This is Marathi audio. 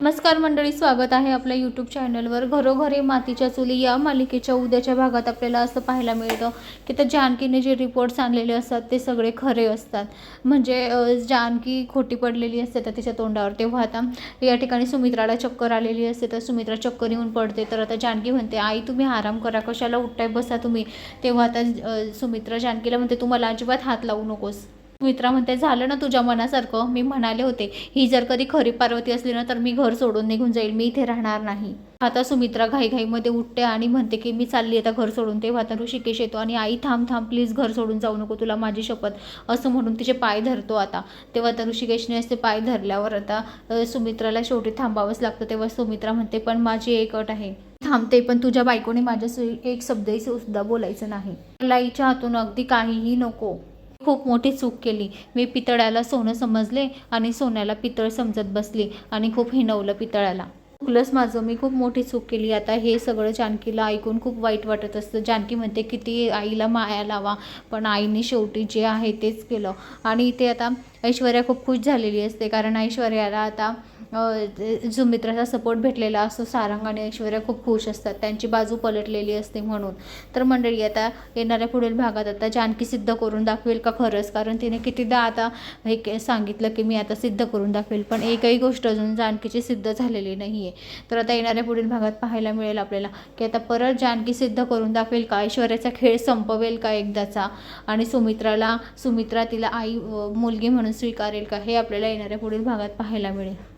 नमस्कार मंडळी स्वागत आहे आपल्या यूट्यूब चॅनलवर घरोघरी मातीच्या चुली या मालिकेच्या उद्याच्या भागात आपल्याला असं पाहायला मिळतं की त्या जानकीने जे रिपोर्ट्स आणलेले असतात ते सगळे खरे असतात. म्हणजे जानकी खोटी पडलेली असते तर तिच्या तोंडावर तेव्हा आता या ठिकाणी सुमित्राला चक्कर आलेली असते तर सुमित्रा चक्कर येऊन पडते. तर आता जानकी म्हणते आई तुम्ही आराम करा कशाला उठताय बसा तुम्ही. तेव्हा आता सुमित्रा जानकीला म्हणते तुम्हाला अजिबात हात लावू नकोस. मित्रा म्हणते झालं ना तुझ्या मनासारखं? मी म्हणाले होते ही जर कधी खरी पार्वती असली ना तर मी घर सोडून निघून जाईल. मी इथे राहणार नाही. आता सुमित्रा घाईघाईमध्ये उठते आणि म्हणते की मी चालली आता घर सोडून. तेव्हा तर ऋषिकेश येतो आणि आई थांब थांब प्लीज घर सोडून जाऊ नको तुला माझी शपथ. असं म्हणून तिचे पाय धरतो आता. तेव्हा तर ऋषिकेशने असे पाय धरल्यावर आता सुमित्राला शेवटी थांबावंच लागतं. तेव्हा सुमित्रा म्हणते पण माझी एक अट आहे. थांबते पण तुझ्या बायकोने माझ्या एक शब्दही सुद्धा बोलायचं नाही. लाईच्या हातून अगदी काहीही नको. खूप मोठी चूक केली. मी पितळ्याला सोनं समजले आणि सोन्याला पितळ समजत बसली आणि खूप हिणवलं पितळ्याला. चुकलंच माझं मी खूप मोठी चूक केली. आता हे सगळं जानकीला ऐकून खूप वाईट वाटत असतं. जानकी म्हणते किती आईला माया लावा पण आईने शेवटी जे आहे तेच केलं. आणि इथे आता ऐश्वर्या खूप खुश झालेली असते कारण ऐश्वर्याला आता सुमित्राचा सपोर्ट भेटलेला असतो सारंग आणि ऐश्वर्या खूप खुश असतात. त्यांची बाजू पलटलेली असते म्हणून. तर मंडळी आता येणाऱ्या पुढील भागात आता जानकी सिद्ध करून दाखवेल का खरंच? कारण तिने कितीदा आता हे के- सांगितलं की मी आता सिद्ध करून दाखवेल. पण एकही गोष्ट अजून जानकीची सिद्ध झालेली नाही आहे तर आता येणाऱ्या पुढील भागात पाहायला मिळेल आपल्याला की आता परत जानकी सिद्ध करून दाखवेल का? ऐश्वर्याचा खेळ संपवेल का एकदाचा? आणि सुमित्राला सुमित्रा तिला आई मुलगी म्हणून स्वीकारेल का? हे आपल्याला येणाऱ्या पुढील भागात पाहायला मिळेल.